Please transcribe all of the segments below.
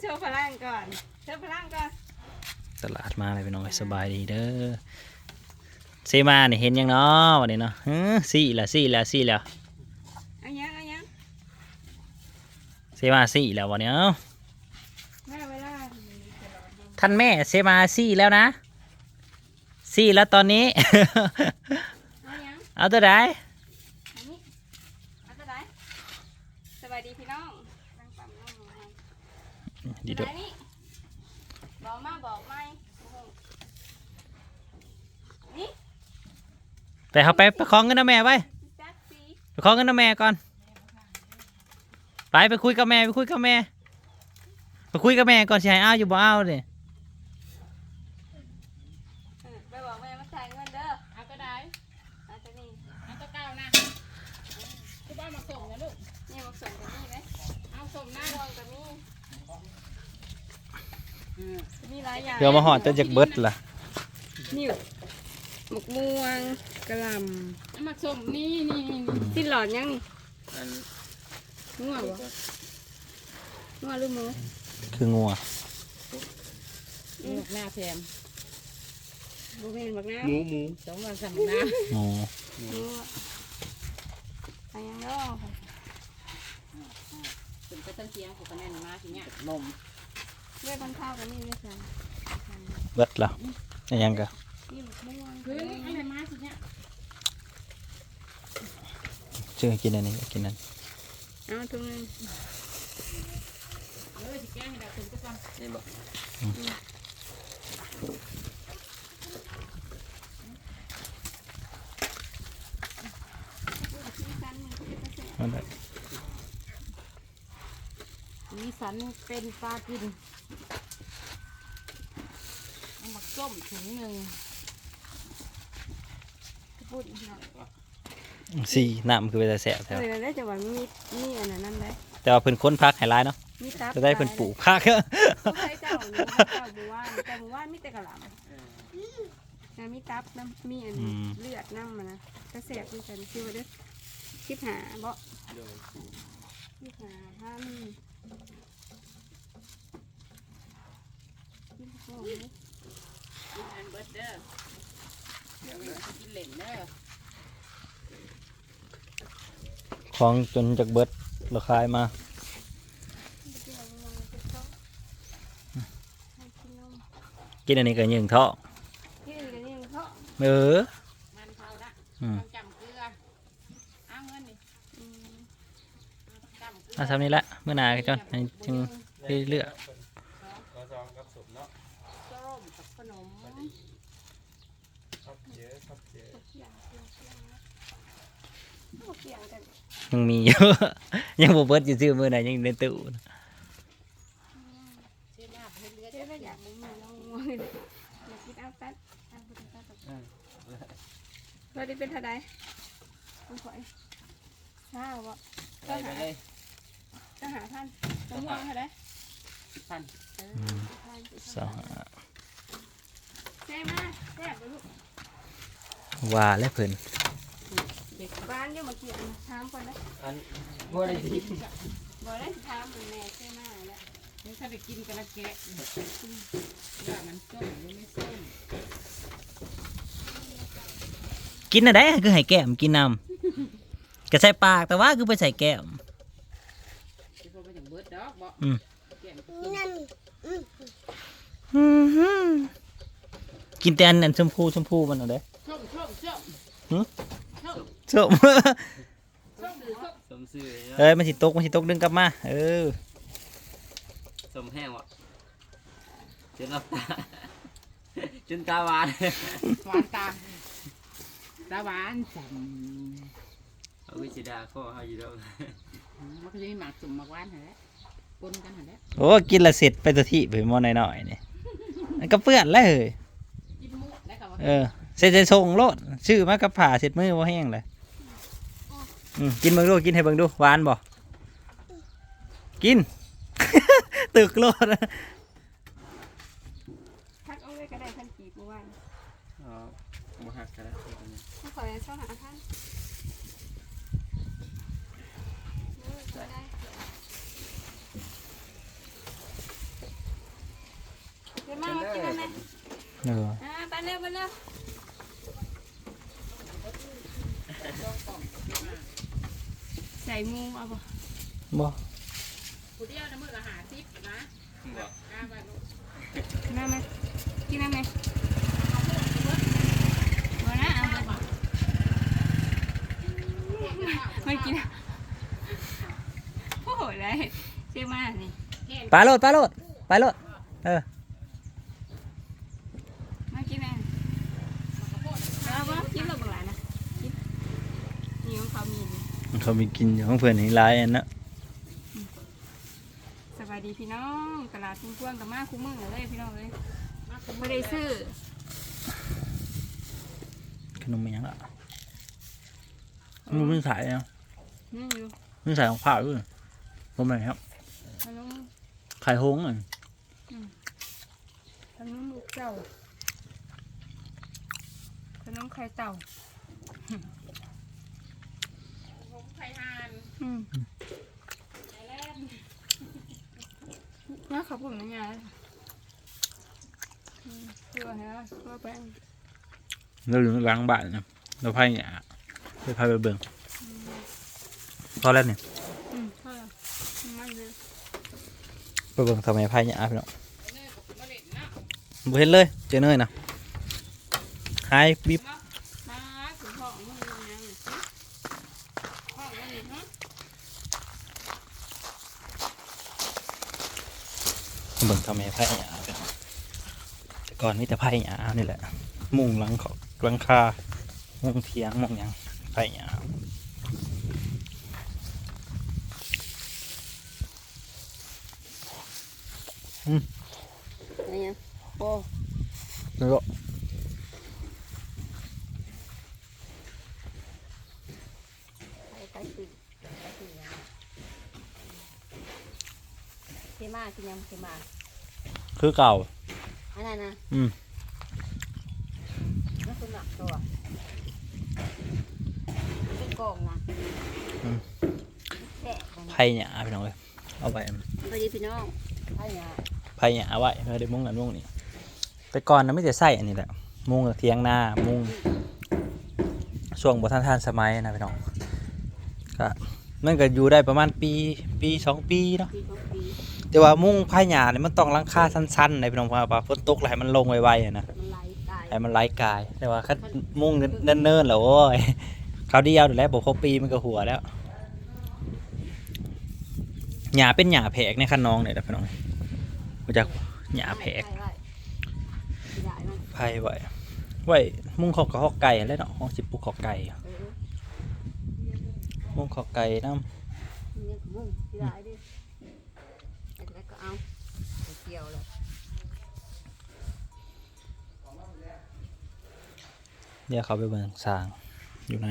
โชว์พลังก่อนโชว์พลังก่อนตลาดมาเลยพี่น้องสบายดีเด้อเซมาเนี่ยเห็นยังเนาะวันนี้เนาะฮึสี่ละสี่ละสี่แล้วเอายังเอายังเซมาสี่แล้ววันนี้เอ้าแม่เวลาท่านแม่เซมาสี่แล้วนะสี่แล้วตอนนี้เอายังเอาตัวใดอันนี้เอาจะได้สวัสดีพี่น้อง ดีจะด้วได้ยนี่บอกมาบอกไม่โอ้โหนี่แต่เขาไปไปคล้องเงินนะแม่ไปจัดสีไปคล้องเงินนะแม่ก่อนไปไปคุยกับแม่ไปคุยกับแม่ไปคุยกับแม่ก่อนสิให้อ้าวอยู่บ่อ้าวเนี่ยเออไปบอกแม่มาจ่ายเงินเด้อเอาก็ได้เอาตัวนี้เอาตัวเก้านะคือบ้านมาส่งนะลูกนี่มาส่งกับนี่ไหมเอาส่งหน้าม่วงกับนี่ มีหลายอย่างเดี๋ยวมาหอดจะจากเบิดล่ะนิ่วหมกม่วงกะหล่เอามาส่งนี่นี่นี่ำสิ้นหลอดยังนี่ง่วงบ่ง่วงหรือหมูคืองัวลูกหน้าแถมบุเมนบักน้หมูหมูสองวันสั่งหน้าหมูำง่วงไปยังดอกถึง ไปตั้งเทียงกูก็แน่นมาทีเนี้ยนมเลือดมันเข้ากันนี่เลยค่ะเบิดล่ะอิหยังกะนี่หมกม่วงคืออะไรมาทีเนี้ยชื่อให้กินอันนี้กินอันเอาตรงนึงเออสิแกงให้เราถึงก็ก่อนนี่บอกที่กันมันก็จะเสร็จนั่นแหละมีสันเป็นปลากินเอามาส้มถุงหนึ่งพูดอีกหน่อยสี่น้ำคือไปแต่แสบแถวเออได้แต่ว่ามีมีอันนั้นนั่นได้แต่ว่าเพิ่นค้นพักให้ร้ายเนาะมีตับจะได้เพิ่นปลูกพักเขาใช้เจ้าหนูเจ้าบัวานแต่บัวานมีแต่กะหล่ำนะมีตับน้ำมีอันเลือดน้ำมันนะกระแสบด้วยกันคิดว่าเด้อคิดหาบ่คิดหาพันคิดหา กินอันเบิร์ดเด้อเดี๋ยวนี้ กินเหล่นเด้อของจนจากเบิดราคายมา กินอันนี้ก็ยิงเทาะที่อื่นกันยังเขาเออ มันเผาละอืม ต้องจำเกลือเอาเงินนี่อืมจำเกลือเอาทำนี้ละเมื่อหนาก็จนให้จึงเลือกกระซองกับสุบเนาะส้มกับขนม ครับเยอะครับเยอะเสียงเสียงเสียงนะโอ้เสียงกันยังมีอยู่ยังบ่เบิดอยู่ซื้อมื้อไหนยังอยู่ในตู้เชื่อหน้าเพื่อนเลือดเจ๊ก็อยากมึงมาลองง่วงเลยอยากกินเอาตัดเอาไปตัดตัดเราได้เป็นเท่าไดต้องขอยข้าวบ่ไปไปเลยต้องหาท่านต้องง่วงเท่าไดพันเออท่านสิสองแซ่มาแซ่บเลยลูก ว่าแล้วเพิ่นบ้านอยู่มาเกี่ยงถามก่อนนะอันบัวได้ดีบ่ได้ถามมันแม่แซ่มาแล้วนี่ถ้าไปกินกระแกะว่ามันส้มหรือไม่ส้มกินอันใดคือให้แก้มกินน้ำก็ใส่ปากแต่ว่าคือไปใส่แก้มที่พอไปถึงเบิร์ดดอกบอกอืมแกะมันกินกินแต่อันอันชมพูชมพูมันเอาเด้ส้มส้มส้มหึ ส้มส้มส้มหรือส้มสมซื่อเอ้ยมันสิตกมันสิตกดึงกลับมา เออ สมแห้งวะจนน้ำตาจนตาหวานหวานตาตาหวานจังเอาวิชิดาข้อเขาอยู่แล้วมันก็จะมีหมากสุ่มหมากหวานเหรอปนกันเหรอโอ้กินละเสร็จไปตัวที่ไปมอหน่อยๆนี่มันก็เปื้อนแล้วเฮ้ยกินมุกได้กับว่าเออ เสร็จส่งโลดชื่อมากับผ่าเสร็จมือว่าแห้งเลยอืมกินเบิ่งดูกินให้เบิ่งดูหวานบ่กิน ตึกโลดทักเอาไว้ก็ได้พันกีบเมื่อวานอ๋อบ่หักก็ได้ถ้าขอจะชอบหาท่านเดี๋ยวมากินได้ไหมเอออ่าไปเร็วไปเร็ว ใส่หมูเอาบ่บ่ผู้เดียวนะมือละหาซิปนะกล้าไปลูกกินน้ำไหมกินน้ำไหมบ่นะเอาบ่ไม่กินโอ้โหได้เชื่อมากนี่ปลาโลดปลาโลดปลาโลดเออ มากินแม่เอาบ่กินหรอกบ่หลานนะกินนี่ของเขามีนี่ เขามีกินอยู่ของเพื่อนนี่หลายอันนะสวัสดีพี่น้องตลาดทุ่งพวงกับมาคุ้มมือเลยพี่น้องเลยไม่ได้ซื้อขนมมันยังอะมันไม่ใส่เนาะนี่อยู่ไม่ใส่ของข้าวด้วยผมไหนครับขนมไข่ฮงอะขนมลูกเจ้าขนมไข่เต่า ผมไข่หา นอืมไข่แล่นน่าขับผมนะยายอืมเพื่อฮะเพื่อแป้งเราเหลืองล้างบ้านนะเราไพ่เนี่ยไปไพ่ไปเบิ่งพอแล้วเนี่ยอืมเพื่อมันเลยไปเบิ่งทำไมไพ่เนี่ยพี่น้องเนยกับมาเล่นนะบ่เห็นเลยเจอเนยนะหายบิ๊บ มาถึงห้องมึงยังไงห้องนั่นนี่ฮะ เบิ่งทำไมไพ่เนี่ยพี่น้องแต่ก่อนมีแต่ไพ่เนี่ยนี่แหละ มุงหลังเขาหลังคา มุงเทียงมุงหยังไพ่เนี่ยอะไรยังโอ้แล้วก็ ไปไปสิไปสิยังเท มากินยังเทมาคือเก่า อันนั้นนะอืมนั่นคือหนักตัวเป็นกองนะแกะกันไพ่เนี่ยพี่น้องเลยเอาไว้สวัสดีพี่น้องไอ้เนี่ยไพ่เนี่ยเอาไว้ไม่ได้มุงกันมุงนี่แต่ก่อนนะไม่แต่ใส่อันนี้แหละมุงกับเทียงหน้ามุงช่วงบทันทานสมัยนะพี่น้องก็มันก็อยู่ได้ประมาณปีปีสองปีเนาะ ปีสองปี แต่ว่ามุงไพ่หยาเนี่ยมันต้องหลังคาสั้นๆในพี่น้องเพราะว่าฝนตกแล้วให้มันลงไวๆอะนะมันไหลตายให้มันไร้กาย แต่ว่าคัดมุงเนิ่นๆแล้วโอ้ยเขาวเดียวเดี๋ยวแล้วบอกครบปีมันก็หัวแล้วหยาเป็นหยาแผกในคันน้องเนี่ยนะพี่น้องมาจากหยาแผกไว้ไว้ได้มันไพ่ไว้ไว้มุงขอกกับขอกไก่แล้วเนาะห้องสิบปุกขอกไก่เออมุงขอกไก่น้เนี่ยมุ้งที่ได้ดิแล้วก็เอา ไปเกี่ยวเลยำเดี๋ยวเขาไปเบิ่งสร้างอยู่ใน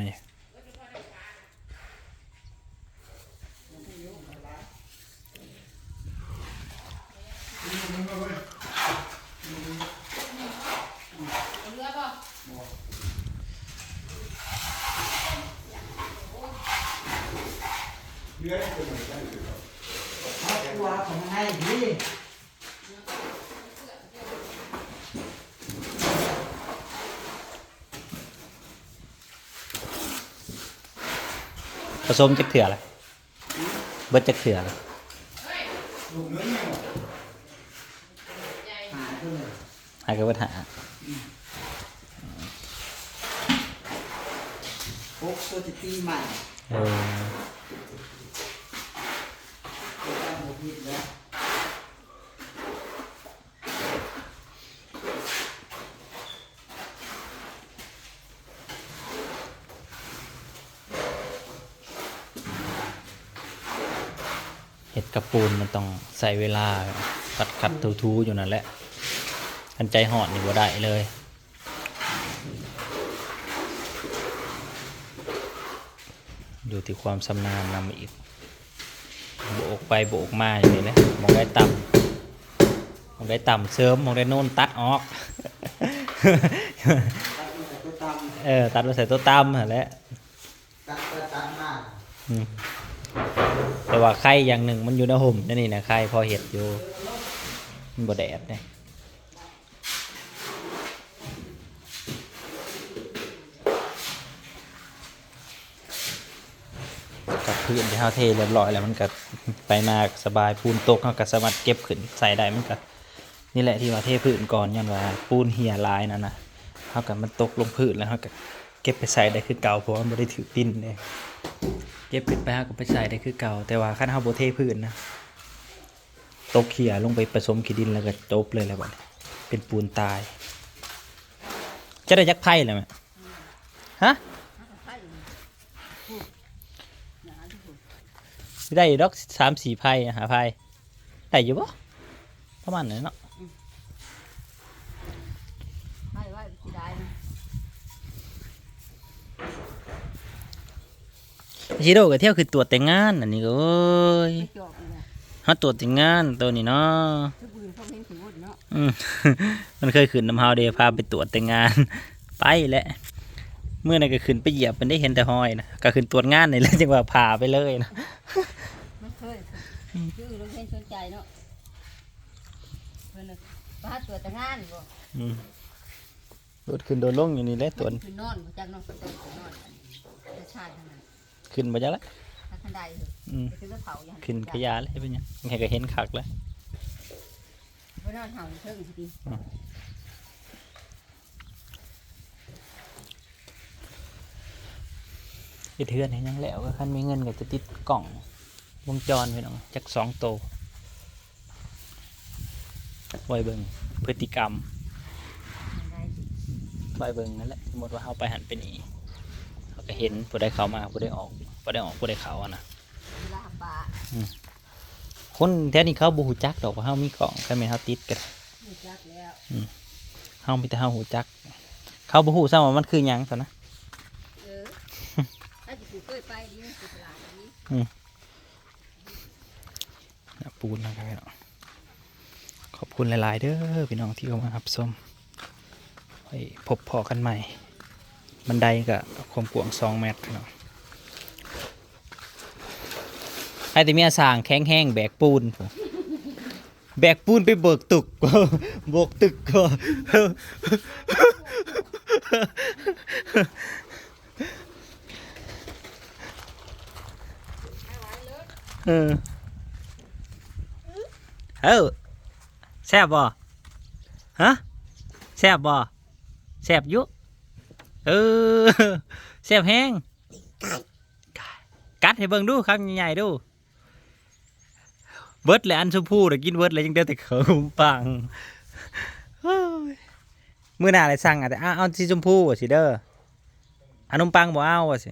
เรือป่ะตัวของให้พี่ ผสมจักเถื่อละเบิดจักเถื่อละหาตัวเลยหากระเบิดหาพกตัวจะตีใหม่เออ ตัวจะหมดผิดแล้ว เห็ดกระ ปูนมันต้องใส่เวลาขัดขัดทูทูๆอยู่นั่นแหละทันใจหอดนี่บ่ได้เลยอยู่ที่ความชำนาญนำอีกโบกไปโบกมาอย่างนี้นะมองได้ต่ำมองได้ต่ำเสริมมองได้โน่นตัดออกตัดมาแต่ตัวตเออตัดมาใส่ตัวต่ำหั่นแหละำตัดตัดตัดมากอืม แต่ว่าไข่อย่างหนึ่งมันอยู่ในห่มนั่นนี่นะไข่พอเห็ดอยู่มันบดแดดเนี่ยกับพื้นที่เฮาเทเรียบร้อยแล้วมันก็ไปมากสบายปูนตกเฮาก็สามารถเก็บขึ้นใส่ได้มันก็นี่แหละที่ว่าเทพื้นก่อนยัอนว่าปูนเหี่ยลายนั่นนะเฮากับมันตกลงพื้นแล้วเฮากับเก็บไปใส่ได้คือเก่าเพราะมันไม่ได้ถือปิ้นเด้ เก็บขึ้นไปฮาก็ไปใส่ได้คือเก่า แต่ว่าคันเฮาบ่เทพื้นนะตกเหี่ยลงไปผสมขี้ดินแล้วก็จบเลยแหละบัดนี้เป็นปูนตาย จะได้ยักไพ่เลยไหมฮะได้ดอกสามสี่ไพ่หาไพ่ได้อยู่ปะประมาณนั้นเนาะ ชิโร่ก็เที่ยวคือตัวแต่งงานอันนี้ก็เอ้ยไปจอกอีกแล้วฮอตตัวแต่งงานตัวนี้เนาะทุกปืนเขาเห็นสมมุติเนาะอืม มันเคยขึ้นน้ำเฮาเดพาไปตรวจแต่งงาน ไปแหละเมื่อนั้นก็ขึ้นไปเหยียบมันได้เห็นแต่ห้อยนะก็ขึ้นตรวจงานนี่แหละจังว่าพาไปเลยนะมันเคยชื่อเราเห็นสนใจเนาะเพิ่นน่ะป้าตัวแต่งงานบ่อืมรถขึ้นโดนลงอยู่นี่แหละตัว คือนอนบ่จักนอนก็ต้องไปนอนกันแต่ชาติเท่านั้น ขึ้นมาจะละถ้าคันใดเถอะอืมไปซื้อเผาอย่างขึ้นขยาเลยเป็นหยังไงก็เห็นคักแล้วไปนอนเผาเทิงสิดีไอ้เทือนเห็นยังแล้วก็คันมีเงินก็จะติดกล่องวงจรไปน้องจักสองโตวไว้เบิ่งพฤติกรรมคันใดสิไว้เบิ่งนั่นแหละสมมติว่าเขาไปหันไปนี่เขาก็เห็นผู้ใดเข้ามาผู้ใดออก ผู้ใดออกผู้ใดเข้าอะนะเวลาปลาคนแท้นี่เขาบูฮูจักดอกว่าเฮามีกล่องแค่ไม่นเฮาติดกันบ่จักแล้วเฮามีแต่เฮาฮูจัก เขาบูฮูซ้ำว่ามันคือหยังซะนะเออถ้าสิกูเคยไปดีมันสิตลาดนี้น่ะปูนนะครับพี่น้องขอบคุณหลาย ๆ เด้อพี่น้องที่เข้ามารับชมไว้พบพอกันใหม่ บันไดกับความกว้าง2เมตรพี่น้อง ให้แต่เมียสร้างแข็งแห้งแบกปูนแบกปูนไปเบิกตึกโบกตึกก็เออเอ้แซ่บบ่ฮะแซ่บบ่แซ่บยุเออแซ่บแห้งกัดให้เบิ่งดูคำใหญ่ๆดู เบิร์ดเลยอันชมพูแต่กินเบิร์ดเลยยังเดียวแต่เขาปังเมื้อหน้าเลยสั่งอะแต่เอาสีชมพูอะสิเด้ออันนมปังบ่เอาอะสิ